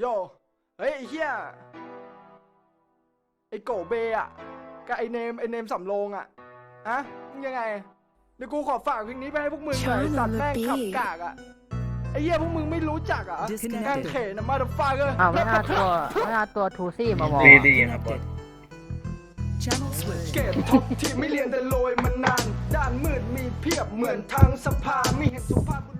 โยเฮ้ยไอ้เหี้ยไอ้โกเบอะกับไอ้เนมไอ้เนมสำโรงอะอะมึงยังไงเดี๋ยวกูขอฝากเพลงนี้ไปให้พวกมึงหน่อยไอ้สัตว์แม่งขับกากอะไอ้เหี้ยพวกมึงไม่รู้จักอะ Disconnected แม่งเขนะมาดฟาเกอร์อ้าวไม่เอาตัวไม่เอาตัวทูซี่มามองดีอะดีครับบอส Channel switch. เกตท็อปที่ไม่เรียนแต่โรยมานาน ด้านมืดมีเพียบเหมือนทางสภามีเห็นสุภาพ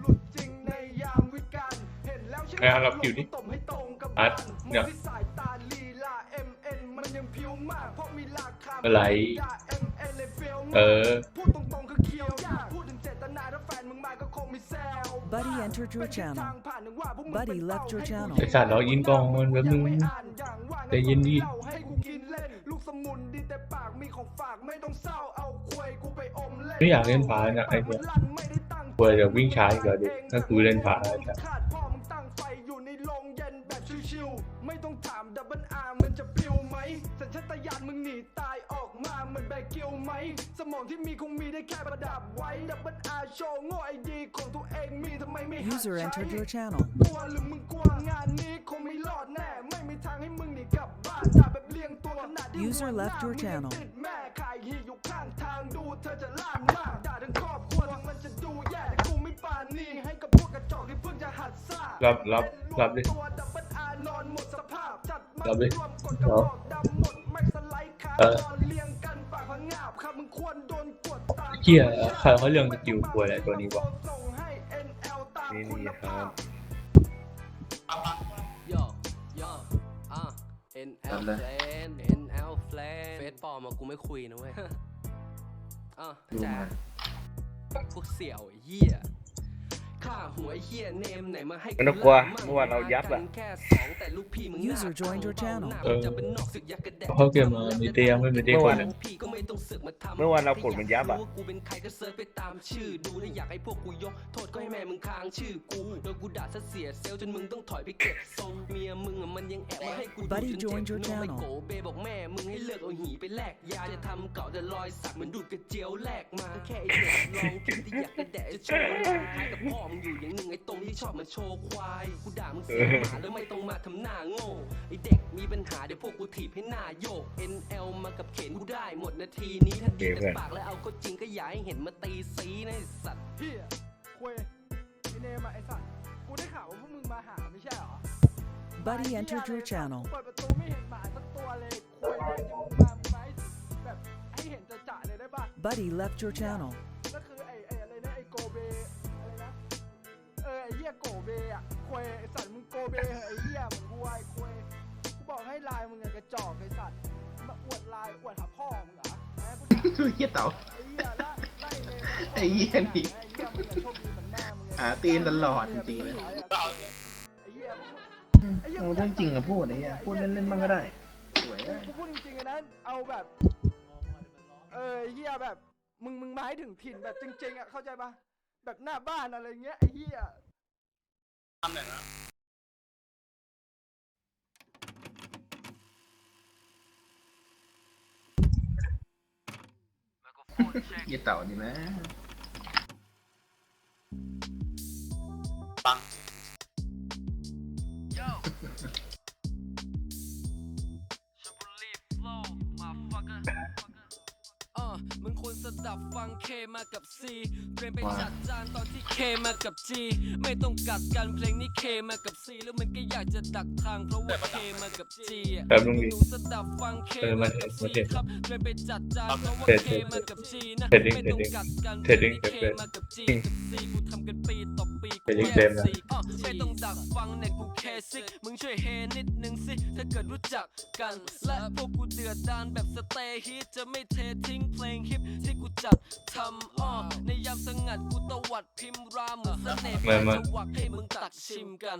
นแล้วใช่ไหมเอ้ยเราคิวดิตบให้ตรงกับอัดบ้านเนี่ยมองที่สายตาลีลา MN มันยังพิวมากเพราะมีราคาอะไรด่า MN เลยเฟลมากเออพูดตรงๆคือเคียวยากพูดถึงเจตนาถ้าแฟนมึงมาก็คงไม่แซว Buddy entered your เป็นทิศ channel. ทางผ่านหนึ่งว่าพวกมึง Buddy เป็น left your เป้าให้ channel กูไอสัตว์เรายินก่อนแป๊บนึงใจเย็นดิเล่าให้กูกินเล่นลูกสมุนดีแต่ปากมีของฝากไม่ต้องเศร้าเอาควยกูไปอมเล่นไม่อยากเล่นพาเนี่ยไอ้เนี่ยกลัวจะวิ่งช้าอีกแล้วดิถ้ากูเล่นพาแล้ว ไม่ต้องถามดับเบิลอาร์มันจะปลิวไหมสัญชาตญาณมึงหนีตายออกมาเหมือนแบกเกิลไหม สมองที่มีคงมีได้แค่ประดับไว้ดับเบิลอาร์โชว์โง่ไอดีของตัวเองมีทำไมไม่หัด User ใช้ entered your channel. กลัวหรือมึงกลัวงานนี้คงไม่รอดแน่ ไม่มีทางให้มึงหนีกลับบ้านด่าแบบเลี้ยงตัวขนาดที่ User หัวหน้า left your มึง channel ติดแม่ขายหีอยู่ข้างทางดูเธอจะล่านมากด่าทั้งครอบครัวถึงมันจะดูแย่แต่กูไม่ปานีให้กับพวกกระจอกที่เพิ่งจะหัดซ่า รับรับรับดิ ตัวดับเบิล อาร์นอนหมดสภาพจัดมารับดิรวมกดกระบอกดำหมดไม่สไลด์ขาเออนอนเลี้ยงกันปากพังงาบครับมึงควรโดนกดตามเหี้ยใครเขาเรื่องสกิลกลัวอะไรตัวนี้วะส่งให้ NL ตามนี่คุณนี่คภารัพบโยโยอะ NL ทำเลย Plan NL Plan เฟซปลอมมากูไม่คุยนะเว้ยอะแจ๊คพวกเสี่ยวไอ้เหี้ย ข้าหัวไอ้เหี้ยเนมไหนมาให้ไม่ต้องกลัวล่ามั่งเมื่อวานเรายับอะมกันแค่สองแต่ลูกพี่มึง User joined your channel เออจะเป็นนอกศึกยักษ์กระแดะเขาเกมมามีเตียงไม่มีเตียงคนหนึ่งพี่ก็ไม่ต้องสึกมาทำเมื่อวานเรากดมันยับอะถ้าากรู้ว่ากูเป็นใครก็เซิร์ชไปตามชื่อดูนะอยากให้พวกกูยกโทษก็ให้แม่มึงค้างชื่อกูโดนกูด่าซะเสียเซลลจนมึงต้องถอยไปเก็บทรงเมียมึงอะมันยังแอบมาให้กูดู Buddy จนเจ็บ joined your โนไม channel โกเบบอกแม่มึงให้เลิกเอาหีไปแลกยาจะทำเก่าจะรอยสักเหมือนดูดกระเจียวแลกมาแค่ไอ้เด็กลองคิดที่อยากจะแดะจะโชว์ลองท้ายกับพ่อมึงอยู่อย่างหนึ่งไอ้ตรงที่ชอบมาโชว์ควาย กูด่ามึงเสียหมาแล้วไม่ต้องมาทำหน้าโง่ไอ้เด็กมีปัญหาเดี๋ยวพวกกูถีบให้หน้าโยก NL มากับเข็นกูได้หมดนาทีนี้ถ้าดีแต่ปากแล้วเอาก็จริงก็อย่าให้เห็นมาตีซีนะไอ้สัตว์เฮียควยไอเนมอะไอ้สัตว์กูได้ข่าวว่าพวกมึงมาหาไม่ใช่เหรอ Buddy entered your channel. เปิดประตูไม่เห็นหมาสักตัวเลยควยเลยที่มึงมามึงมาให้แบบให้เห็นจะจะเลยได้ป่ะ Buddy left your channel. ก็คือไอ้ไอ้อะไรนะไอ้โกเบ ออไอเหี้ยโกเบอะควยไอสัตว์มึงโกเบเหอะไอเหี้ยมึงกูไอควยกูบอกให้ลายมึงอะกระจอกไอสัตว์มาอวดลายอวดหาพ่อมึงเหรอแม่กูถามคือเหี้ยเต่า ไอ้เหี้ยละไล่เลยไอ้เหี้ยนี่ไอ้เหี้ยมึงอะโชคดีเหมือนแม่มึงไงหาตีนตลอดจริงๆเลยไอ้เหี้ยไอ้เหี้ยเอาเรื่องจริงอะพูดไอ้เหี้ยพูดเล่นๆบ้างก็ได้สวยอะกูพูดจริงๆอะนะเอาแบบ เออไอ้เหี้ยแบบ มึงมึงมาให้ถึงถิ่นแบบจริงๆอะเข้าใจปะ แบบหน้าบ้านอะไรเงี้ยไอ้เหี้ยเหี้ยเต่านี่นะเออ มึงควรสดับฟังเคมากับซีเตรียมไปจัดจานตอนที่เคมากับจีไม่ต้องกัดกันเพลงนี้เคมากับซีแล้วมันก็อยากจะดักทางเพราะว่าเคมากับจีอะแป๊บนึงดิหนูสดับฟังเคเออมามากับมาซีเทรดครับเตรียมไปจัดจานเพราะว่าเทรดเคมากับจีนะเทรดดิ้งไม่ต้องกัดกันเทรดดิ้งเพลงนี้เทรดดิ้งเคมากับจีกับซีกูทำกันปีต่อ ปีเทรดดิ้งกูเต็มนะซีอะไม่ต้องดักฟังเนี่ยกูแค่ซิกมึงช่วยเฮนิดนึงสิ ถ้าเกิดรู้จักกัน และพวกกูเดือดดานแบบสเตย์ฮิตจะไม่เททิ้งเพลงฮิปที่กูจัดทำอ้อในยามสงัดกูตวัดพิมพ์รามเหมือนเสน่ห์มามาจะวักให้มึงตักชิมกัน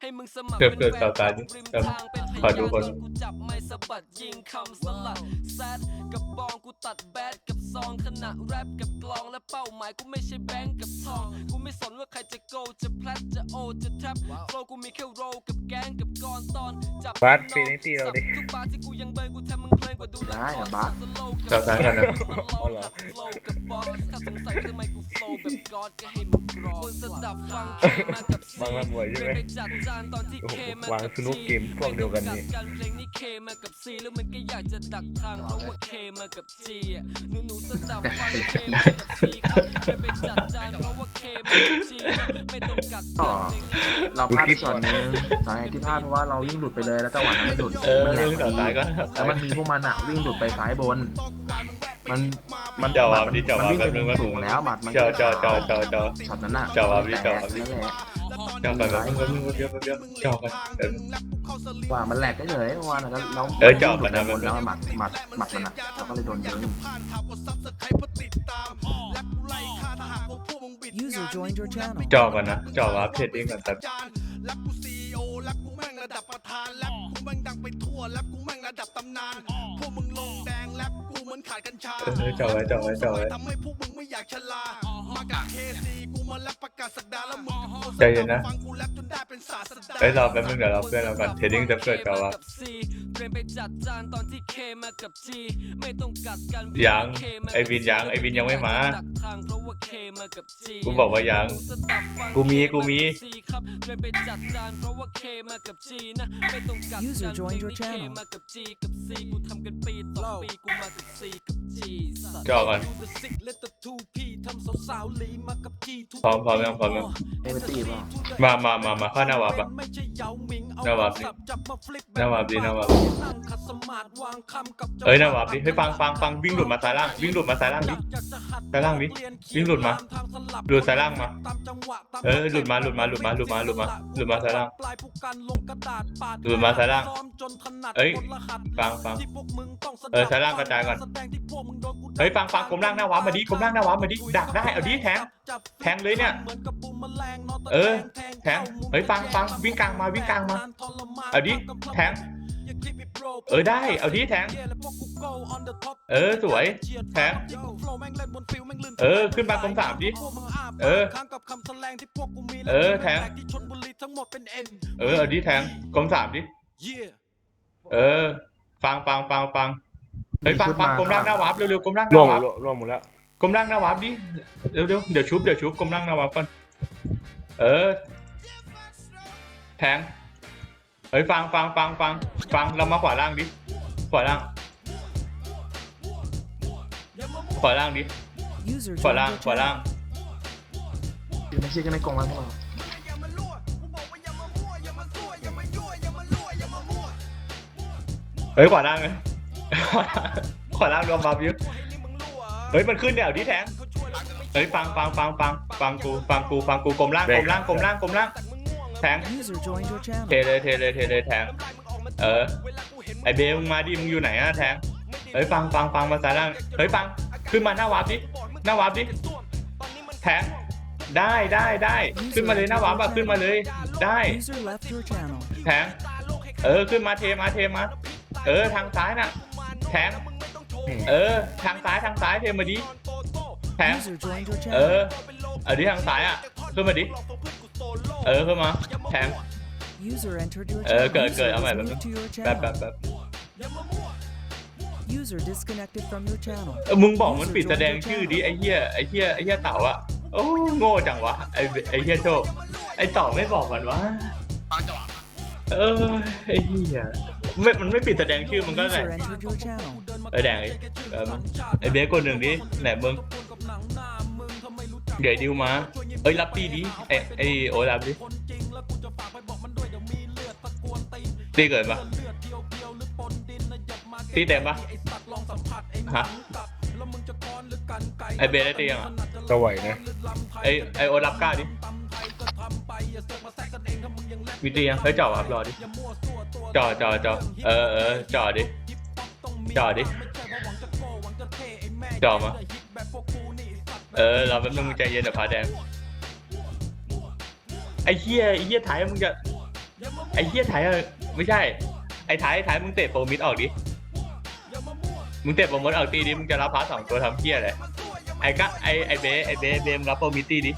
ให้มึงสมัครเกือบเป็นเกือบแฟนตายดิริมครับทางเป็นพขอยาดูนคนตอนกูจับไม่สะบัดยิงคำสลัดแซดกับบองกูตัดแบดกับซองขณะแรปกับกลองและเป้าหมายกูไม่ใช่แบงก์กับทองกูไม่สนว่าใครจะโกจะแพลตจะโอจะแทบโฟกูมีแค่โรกับแก๊งกับกอนตอนจับบัสฟีนิตี้เราดิทุกบาร์ที่กูยังเบิร์นกูทำมึงเพลินกว่าดูละได้คอะรบัสจอดซ้ายกันนะอ๋อเหรอกับบอสถ้าสงสัยทำไมกูโฟล์แบบกอดก็ให้มึงรอคนสดับฟังเคมากับซีบางลำบวยใช่ไหมไปจัดจานตอนที่โอ้โหเควางสนุกเกมพวกเดียวกันนี่การเพลงนี้เคมากับซีแล้วมันก็อยากจะดักทางเพราะว่าเคมากับจีอะหนูหนูๆสดับฟังเคมากับซีครับไปจัดจานเพราะว่าเคมากับจีไม่ต้องกักก็กันเพลงนี้เราพลาดไปส่วนหนึงสาเหตุที่พลาดเพราะว่าเราวิ่งหลุดไปเลยแล้วจังหวะนั้นไม่หลุดเออมันแหลเรื่องต่อซ้ายก็ แล้วมันมีพวกมันอะวิ่งหลุดไปซ้ายบน มันมันจอดหมัวะดดิจอดมันวะวิ่งแป๊บไปนึงแป๊บนึงสูงแล้วหมัดมันจอดจอดจอดจอดจอดช็อตนั้นอะจอดวะดิแตกจอดวะดินั่นแหละจอดก่อนแป๊บนึงแป๊บนึงเดี๋ยวเดี๋ยวจอดก่อนเออว่ามันแหลกได้เลยเมื่อวานอะแล้วเราเออจอดก่อนนะ วิ่งหลุดไปบนแล้วหมัดหมัดหมัดมันอะเราก็เลยโดนยิง User joined your channel. จอดก่อนนะจอดวะเพจเองก่อนแต่แลปกูซีโอแลปกูแม่งระดับประธานแลปกูแม่งดังไปทั่วแลปกูแม่งระดับตำนานพวกมึงลงแดงแลปกูเหมือนขาดกัญชาเออจอดไว้จอดไว้จอดไว้ ทำให้พวกมึงไม่อยากชะลามากับเคซี กูมาแลปประกาศสักดาแล้วมึงก็ใจเย็นนะฟังกูแลปจนได้เป็นศาสดาเอ้ยรอแป๊บนึงเดี๋ยวรอเพื่อนเราก่อนเทรดดิ้งจะเกิดจอวะเตรียมไปจัดจานตอนที่เคมากับจีไม่ต้องกัดกันยังไอ้วินยังไอ้วินยังไม่มาดักทางเพราะว่าเคมากับจีกูบอกว่ายังกูมีกูมีครับเตรียมไปจัดจานเพราะว่าเคมากับจีนะไม่ต้องกัด User กัน joined your เพลงนี้ channel เคมากับจีกับซีกูทำกันปีต่อปีกูมากับซีกับจีสัตว์จอดก่อน พร้อมพร้อมยังพร้อมยัง เอเวอร์ตี้ป่ะมามามามาเข้าหน้าวาปะห น้าวาปดิหน้าวาปดิหน้าวาปเอ้ยหน้าวาปดิเฮ้ยฟังฟังฟังวิ่งหลุดมาซ้ายล่างวิ่งหลุดมาซ้ายล่างดิซ้ายล่างดิวิ่งหลุดมาหลุดซ้ายล่างมา เออหลุดมาหลุดมาหลุดมาหลุดมาหลุดมาหลุดมาซ้ายล่างหลุดมาซ้ายล่างเอ้ยฟังฟังเออซ้ายล่างกระจายก่อนเฮ้ยฟังฟังกลมล่างหน้าวาปมาดิกลมล่างหน้าวาปมาดิดักได้เอาดิแทงแทงเลยเนี่ยเออแทงเฮ้ยฟังฟังวิ่งกลางมาวิ่งกลางมาเอาดิแทงเออได้ เอาดิแทงเออสวยแทงเออขึ้นมากลมสามดิเออเออแทงเออเอาดิแทงกลมสามดิเออ ฟังฟังฟังฟังเฮ้ยฟังฟังกลมล่างหน้าวาร์ปเร็วๆกลมล่างหร่วน้างวาร์ปร่วงหมดแล้วกลมล่างหน้าวาร์ปดิเร็วๆเดี๋ยวชุบเดี๋ยวชุบกลมล่างหน้าวาร์ปก่อนเออแทงเฮ้ยฟังฟังฟังฟังฟังเรามาขวาล่างดิขวาล่างขวาล่างดิ User ขวา joined ล่าง your ขวาล่าง channel. คือไม่ใช่กันในกล่องแล้วพวกเราเฮ้ยขวาล่างเลยขวาล่างรวมมาบิวเฮ้ยมันขึ้นเดี๋ยวดิแทงเฮ้ยฟังฟังฟังฟังฟังกูฟังกูฟังกูกลมล่างกลมล่างกลมล่างกลมล่าง แทง User joined your เท channel. เลยเทเลยเทเลยแทง เออ ไอเบลมึงมาดิมึงอยู่ไหนอะแทง เฮ้ยฟังฟังฟังมาซ้าล่างเฮ้ยฟัง ขึ้นมาหน้าวาร์ปดิ หน้าวาร์ปดิ แทง ได้ได้ได้ ขึ้นมาเลยหน้าวาร์ปอะขึ้นมาเลย ได้ User left your channel. แทง เออ ขึ้นมาเทมาเทมา เออ ทางซ้ายน่ะ แทง เออ ทางซ้ายทางซ้ายเทมาดิ แทง User joined your เออ channel. เอาดิทางซ้ายอะ ขึ้นมาดิ เออขึ้นมาแทง User entered your เออ channel. เกิด User เกิดเอา was ใหม่แบบ moved to your แบบ channel. แบบแบบ User disconnected from your channel. เออมึงบอกมันปิดแสดงชื่อดิไอ้เหี้ยไอ้เหี้ยไอ้เหี้ยเต่าอะโอ้โง่จังวะไอ้ไอ้เหี้ยโชคไอ้เต่าไม่บอกกันวะเออไอ้เหี้ยไม่มันไม่ปิดแสดงชื่อมันก็ไหน User entered your channel. เออแดงไอ้เออไอ้เบสคนหนึ่งดิไหนมึงเดี๋ยวดิวมา เอ้ยรับตีดิไอ้ไอ้โอรับดิตีเกิดปะตีเต็มปะฮะไอ้เบสได้ตียังอะจะไหวนะไอไอโอรับกล้าดิมีตียังเฮ้ยจ่อครับรอดิจ่อจ่อจ่อเออเออจ่อดิจ่อดิจ่อมาเออเราแป๊บนึงมึงใจเย็นเดี๋ยวพาแดง ไอ้เหี้ยไอ้เหี้ยไทยมึงจะไอ้เหี้ยไทยอะไม่ใช่ ไอ้ไทยไอ้ไทยมึงเตะโปรมิดออกดิมึงเตะโปรมิดออกตีดิมึงจะรับพาสองตัวทำเหี้ยอะไรไอ้ก็ไอ้ไอ้เบสไอ้เบสเบมรับโปรมิตตี้ดิ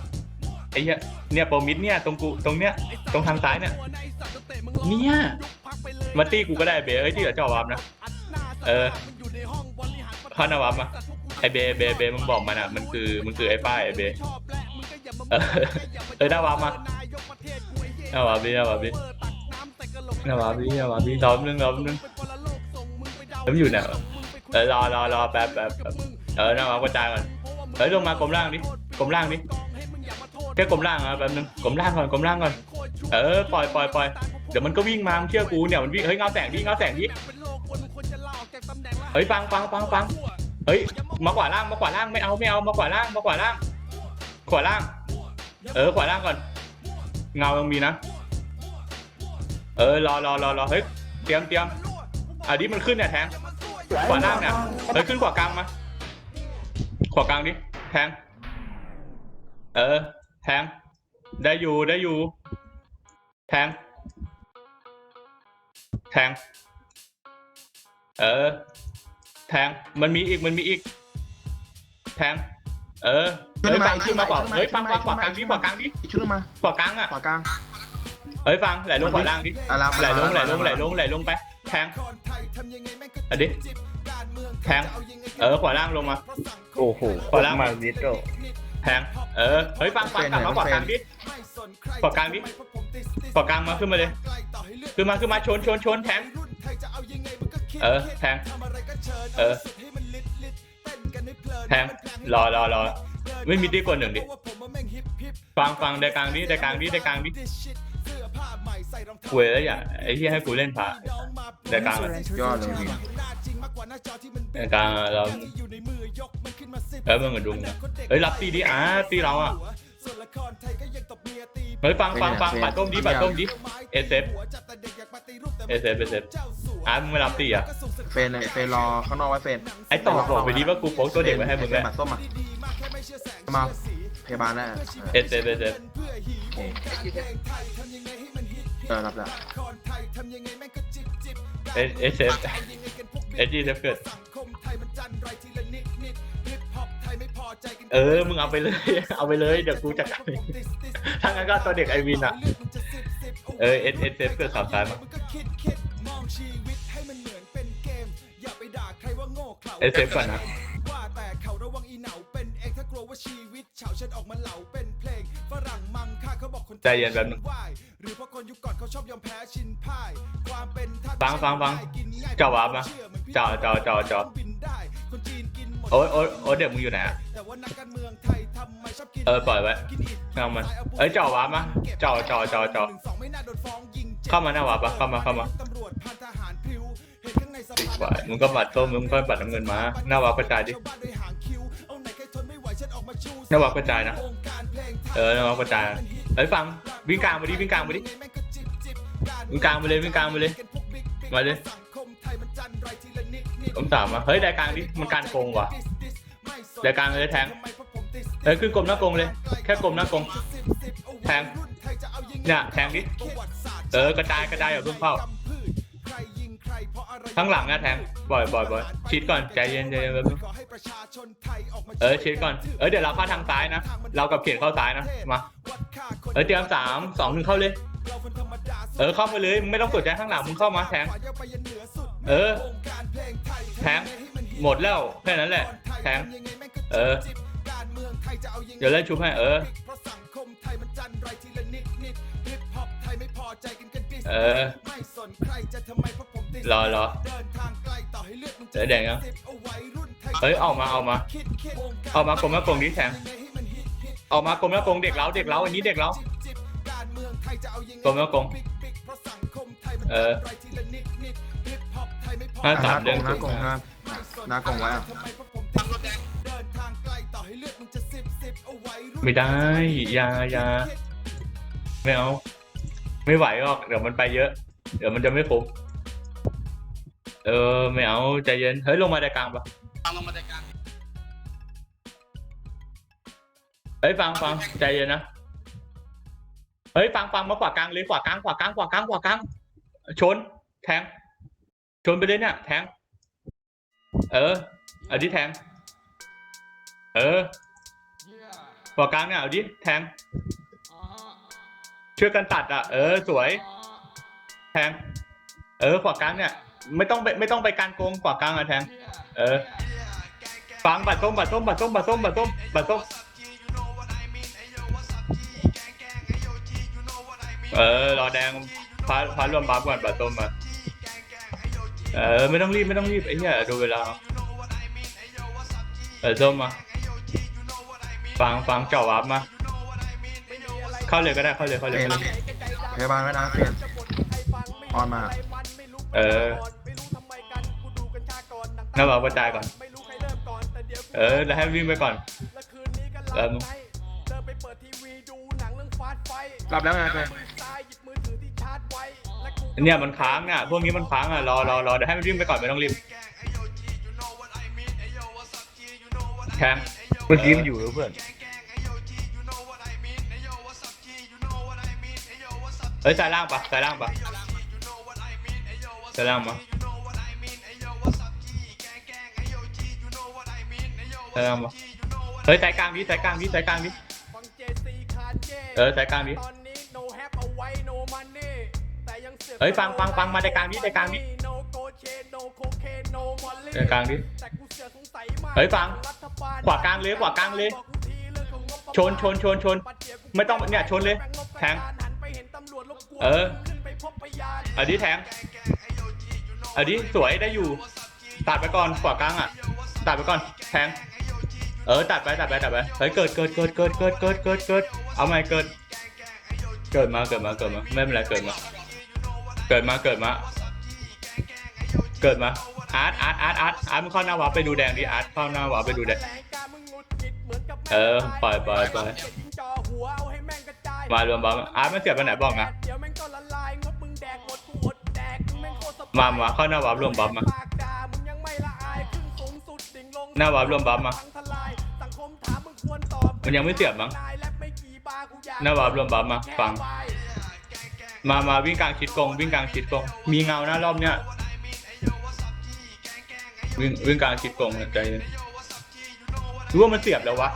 ไอ้เหี้ยเนี่ยโปรมิตเนี่ยตรงกูตรงเนี้ยตรงทางซ้ายเนี่ยเนี่ยมาตีกูก็ได้เบเอ้ยที่เหลือเจ้าวามนะเออเข้าหนาวามมาไอเบเบเบมึงบอกมันอะมันคือมันคือไอ้ป้ายไอเบเออเออหน้าวามมา หน้าวามดิหน้าวามดิหน้าวามดิหน้าวามดิรอแป๊บนึงรอแป๊บนึงล้วมันอยู่ไหนเออรอรอรอแป๊บแป๊บแป๊บเออหน้าวากระจายก่อนเฮ้ยลงมากลมล่างดิกลมล่างดิแค่กลมล่างอะแป๊บนึงกลมล่างก่อนกลมล่างก่อนเออปล่อยปล่อยปล่อยเดี๋ยวมันก็วิ่งมามึงเชื่อกูเนี่ยมันวิ่งเฮ้ยเงาแสงดิเงาแสงดิเฮ้ยฟังฟังฟังฟังเฮ้ยมาขวาล่างมาขวาล่างไม่เอาไม่เอามาขวาล่างมาขวาล่างขวาล่าง เออขวาล่างก่อน เงายังมีนะ เออรอรอรอรอเฮ้ยเตรียมเตรียมอะดิมันขึ้นเนี่ยแทงขวาล่างเนี่ยเฮ้ยขึ้นขวากลางมาขวากลางดิแทง เออ แทง ได้อยู่ได้อยู่ แทง แทง เออ แทง มันมีอีกมันมีอีก แทง เออเฮ้ยฟังขึ้นมาขวาเฮ้ยฟังฟังขวากลางดิขวากลางดิอีกชุดหนึงมาขวากลางอะขวากลางเฮ้ยฟังไหลลงขวาล่างดิอะรับไหลลงไหลลงไหลลงไหลลงไปแทงอันดิแทงเออขวาล่างลงมาโอ้โหขวาล่างมานิดโดแทงเออเฮ้ยฟังฟังกลับมาขวากลางดิขวากลางดิขวากลางมาขึ้นมาเลยขึ้นมาขึ้นมาชนชนชนแทงเออแทงเออ แทงรอรอรอไม่มีตีกว่าหนึ่งดิฟังฟังได้กลางดิได้กลางดิได้กลางดิกูเแล้วอย่าไอ้ที่ให้กูเล่นพระได้กลาง User อะ entered ยอด your เลยพี่ channel. ได้กลางอะเราเออมึงมาดูมึงอะเฮ้ยรับตีดิอะตีเราอะ เฮ้ยฟังฟังฟังปัดต้มดิปัดต้มดิเอเซฟเอเซฟเอเซฟอะมึงไม่รับตีอะเฟนเลยเฟนรอข้างนอกไว้เฟนไอ้ต่อบอกไปดิว่ากูโพสตัวเด็กไว้ให้มึงเฟแล้นวบัตรส้มมามาพยาบาลได้เอเซฟเอเซฟเออรับแล้วเอเอเซฟเอจีเซฟเกิด เออ มึงเอาไปเลย เอาไปเลย เดี๋ยวกูจัดการเองถ้างั้นก็ตัวเด็กไอวินอะ เออเอสเอสเซฟเกิดข่าวซ้ายมาเอสเซฟก่อนนะว่าแต่เขาระวังอีเหนาเป็นเองถ้ากลัวว่าชีวิตเฉาฉันออกมาเหลาเป็นเพลงฝรั่งมังค่าเขาบอกคนใจเย็นแป๊บนึงหรือเพราะคนยุคก่อนเขาชอบยอมแพ้ชินพ่ายความเป็นท่าฟังฟังฟังกินง่าวาร์ปนะจ้าจ้าจ้าจ้าคนจีน โอ๊ยโอ๊ยโอ๊ยเด็กมึงอยู่ไหนอะแต่ว่านักการเมืองไทยทำไมชอบกินเออปล่อยไว้กินอิฐเอามันเอ้ยเจ้าวาร์ปมาเจ้าเจ้าเจ้าเจ้าหนึ่งสองไม่น่าโดนฟ้องยิงจ็บเข้ามาหน้าวาร์ปปะเข้ามาเข้ามาตำรวจพันทหารพริ้วเห็นข้างในสดีภากว่ามึงก็บัตรส้มมึงก็บัตรน้ำเงินมา หน้าวาร์ปกระจายดิชาวบ้านด้วยหางคิ้วเอาไหนใครทนไม่ไหวฉันออกมาชูหน้าวาร์ปกระจายนะวงการเพลงไทยเออหน้าวาร์ปกระจายเฮ้ยฟังวิ่งกลางมาดิวิ่งกลางมาดิวิ่งกลางไปเลยวิ่งกลางไปเลยมาเลย ผมสามมาเฮ้ยได้กลางดิมันการโกงว่ะได้กางเลยแทงเฮ้ยขึ้นกลมหน้ากงเลย แค่กลมหน้ากงแทงเนี่ยแทงดิเออกระจายกระจายอย่าเพิ่งเข้าข้างหลังนะแทงบ่อยบ่อยบ่อยชิดก่อนใจเย็นใจเย็นเออชิดก่อนเออเดี๋ยวเราเข้าทางซ้ายนะ เรากับเขียนเข้าซ้ายนะมาเออเตรียมสามสองหนึ่งเข้าเลย เออเข้ามาเลยไม่ต้องสนใจข้างหลังมึงเข้ามาแทง เออ แทงหมดแล้วแค่นั้นแหละแทงเออ เดี๋ยวเล่นชุบให้เออเออรอรอเดี๋ยวแดงยังเฮ้ยออกมาออกมาออกมากลมแล้วกงนี้แทงออกมากลมแล้วกลงเด็กเล้าเด็กเล้าอันนี้เด็กเล้ากลมแล้วกลง เออห้าสามหเดือนน้ากงหน้ากงครับหน้ากงไว้อะไม่ได้อยาอยาไม่เอา ไม่ไหวหรอกเดี๋ยวมันไปเยอะ เดี๋ยวมันจะไม่ครบเออไม่เอาใจเย็นเฮ้ยลงมาในกลางปะเฮ้ยฟังฟังใจเย็นนะเฮ้ยฟังฟังมาขวากลางเลยขวากลางขวากลางขวากลางขวากลางชน แทง ชนไปเลยเนี่ย แทง เออเอาดิแทง เออขวากลางเนี่ยเอาดิแทงช่วยกันตัดอะ เออ สวย แทง เออขวากลางเนี่ย ไม่ต้องไปไม่ต้องไปการโกงขวากลางอะแทง เออ ฟังบัตรส้มบัตรส้มบัตรส้มบัตรส้มบัตรส้มบัตรส้ม เออ รอแดงพาพารวมบัฟก่อนบัตรส้มมา เออ ไม่ต้องรีบ ไม่ต้องรีบ ไอ้เหี้ยดูเวลาเอาเออส้มมาฟังฟังเจาะวับมา เข้าเลยก็ได้ เข้าเลยเข้าเลยเปลี่ยนเข้าเลย พยาบาลไว้นะเปลี่ยนออนมา เออหน้าวับกระจายก่อน เออ แล้วให้วิ่งไปก่อนแล้วมึงรับแล้วไงเป เนี่ยมันค้างอะพวกนี้มันค้างอะรอรอรอเดี๋ยวให้มันวิ่งไปก่อนไม่ต้องรีบแทงเมื่อกี้มันอยู่แล้วเพื่อนเฮ้ยสายล่างปะสายล่างปะสายล่างมาสายล่างมาเฮ้ยสายกลางดิสายกลางดิสายกลางดิเออสายกลางดิ เฮ้ยฟังฟังฟังมาในกลางนี้ในกลางนี้ในกลางนี้เฮ้ยฟัง ขวากลางเลยขวากลางเลย ชนชนชนชน ไม่ต้องเนี่ยชนเลย แทง เออเอาดิแทงเอาดิสวยได้อยู่ตัดไปก่อนขวากลางอะตัดไปก่อนแทงเออตัดไปตัดไปตัดไปเฮ้ยเกิดเกิดเกิดเกิดเกิดเกิดเกิดเกิดเอาใหม่เกิด เกิดมาเกิดมาเกิดมาไม่เป็นไรเกิดมา เกิดมาเกิดมา เกิดมาอาร์ตอาร์ตอาร์ตอาร์ตอาร์ตมึงเข้าหน้าวับไปดูแดงดิอาร์ตเข้าหน้าวับไปดูแดงเออปล่อยปล่อยปล่อยมารวมบอลอาร์ตมันเสียบไปไหนบอกนะมามาเข้าหน้าวับรวมบัฟมาหน้าวับรวมบัฟมามันยังไม่เสียบมั้งหน้าวับรวมบัฟมาฟัง มามาวิ่งกลางชิดกงวิ่งกลางชิดกงมีเงาหน้ารอบเนี้ยวิ่งวิ่งกลางชิดกงนะใจเย็นรู้ว่ามันเสียบแล้ววะ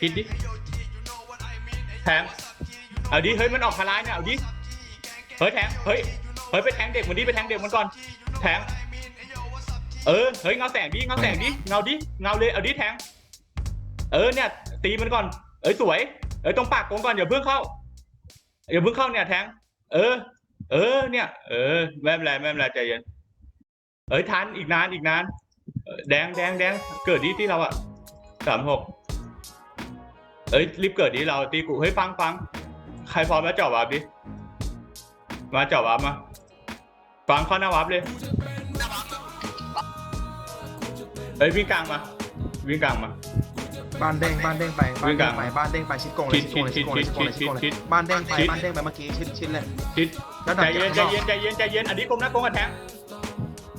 คิดดิแทงเอาดิเฮ้ยมันออกพลายเนี่ยเอาดิเฮ้ยแทงเฮ้ยเฮ้ยไปแทงเด็กมันดิไปแทงเด็กมันก่อนแทงเออเฮ้ยเงาแสงดิเงาแสงดิเงาดิเงาเลยเอาดิแทงเออเนี่ยตีมันก่อนเอ้ยสวยเอ้ยตรงปากกงก่อนอย่าเพิ่งเข้า อย่าเพิ่งเข้าเนี่ยแทง เออ เออ เนี่ย เออไม่เป็นไรไม่เป็นไรใจเย็น เอ้ยทันอีกนานอีกนาน แดงแดงแดงเกิดดิที่เราอะสามหกเอ้ยรีบเกิดดิเราตีกูเฮ้ยฟังฟังใครพร้อมแล้วเจาะวาร์ปดิมาเจาะวาร์ปมา ฟังเข้าหน้าวาร์ปเลยเฮ้ยวิ่งกลางมาวิ่งกลางมา บ้านเด้งบ้านเด้งไปบ้านวิ่งกเด้ลางงไปบ้านเด้งไปชิดกงเลยชิดกงเลยชิดกงเลยชิดกงเลยชิดกงเลยชิดบ้านเด้งไปชิดบ้านเด้งไปเมื่อกี้ชิดชิดเลยชิดแล้วดัใจกเย็นใจเย็นใจเย็นใจเย็นอันนี้กลมหน้ากลมกันแทง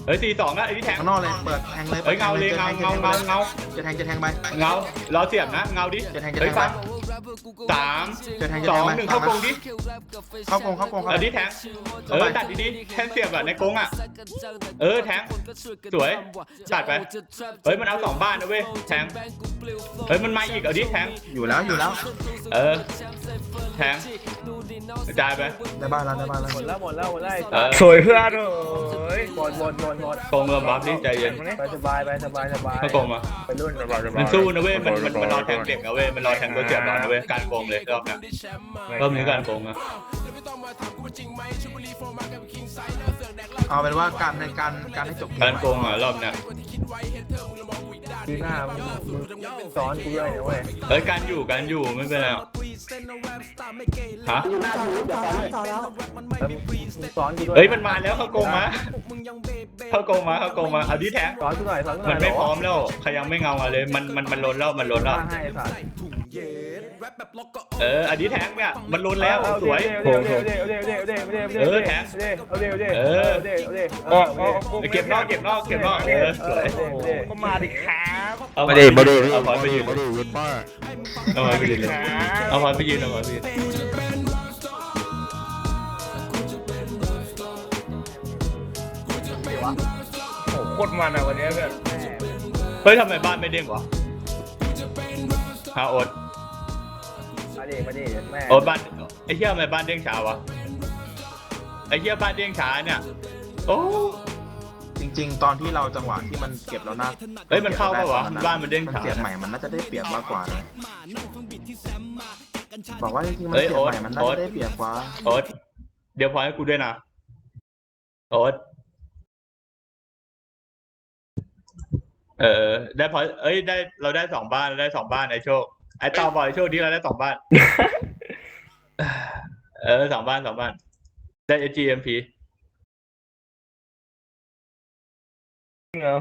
เฮ้ยสี่สองนะอันนี้แทงข้างนอกเลยเปิดแทงเลยเฮ้ยเงาเลยเงาเงาเงาเงาจะแทงจะแทงไปเงาเราเสียบนะเงาดิจะแทงจะแทงเฮ้ยฟัง สามจะแทงจะสอแทงงไปหนึ่งเข้ากงดิเข้ากงเข้ากงเข้าอันนี้แทงเออตัดดีๆแทงเสียบอะในกรงอะเออแทงสวยตัดไปเฮ้ยมันเอาสองบ้านนะเว้ยแทงเฮ้ยมันมาอีกเอาดิแทงอยู่แล้วอยู่แล้ว เออแทง กระจายไปได้บ้านแล้วได้บ้านแล้วหมดแล้วหมดแล้วหมดแล้วเออสวยเพื่อนเฮ้ยหมดหมดหมดหมดกงเริ่มบัฟดิใจเย็นไปสบายไปสบายสบายเข้ากงมาไปรุ่นสบายสบายมันสู้นะเว้ยมันมันมันรอแทงเด็กนะเว้ยมันรอแทงตัวเสียบเรานะเว้ยการโกงเลยรอบเนี้ยรอบนี้การโกงอะเอาเป็นว่าการในการการให้จบเกการมโกงอะรอบเนี้ย ทีหน้ามึงมึงสอนกูด้วยนะเว้ยเฮ้ยการอยู่การอยู่ไม่เป็นไรหรอกฮะแล้วมึงสอนกูด้วยเฮ้ยมันมาแล้วเขาโกงมาเเข้าโกงมาเข้าโกงมาเอาที่แท้งสอก่อสอนกหน่อยมันไม่พร้อมแล้วใครยังไม่เงามาเลยมันมันมันลนแล้วมันลนแล้วเอออันนี้แท็กเนี่ยมันล้นแล้วสวยเออแท็กเออเก็บนอกเก็บนอกเก็บนอกเออสวยก็มาดิครับเอามาดิมาดิเอาพอไปยืนมาดิเอทป้าเอามาไปยืนเอาพอไปยืนเอาพอไปยืน โอ้โคตรมันอะวันนี้เพื่อนเฮ้ยทำไมบ้านไม่เด้งวะฮาโอ๊ตมาดิมาดิแม่โอ๊ตบ้านไอ้เหี้ยทำไมบ้านเด้งช้าวะไอ้เหี้ยบ้านเด้งช้าเนี่ยโอ้จริง ๆ ตอนที่เราจังหวะที่มันเก็บแล้วนะเฮ้ยมันเข้าปะวะตอบ้านมันเด้งมันช้าเสียบใหม่มันน่าจะได้เปรียบมากกว่านะบอกว่าจริงๆมันเฮ้ยเสียบโอ๊ตใหม่มันน่าโอ๊ตจะได้เปรียบกว่าโอ๊ตเดี๋ยวพอให้กูด้วยนะโอ๊ต เออ ได้พอเอ้ยได้เราได้สองบ้านเราได้สองบ้านไอ้โชคไอ้ต่อบอยโชคที่เราได้สองบ้าน เออสองบ้านสองบ้าน ได้ GMP เอา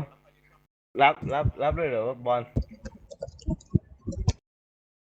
รับรับรับด้วยเหรอว่าบอล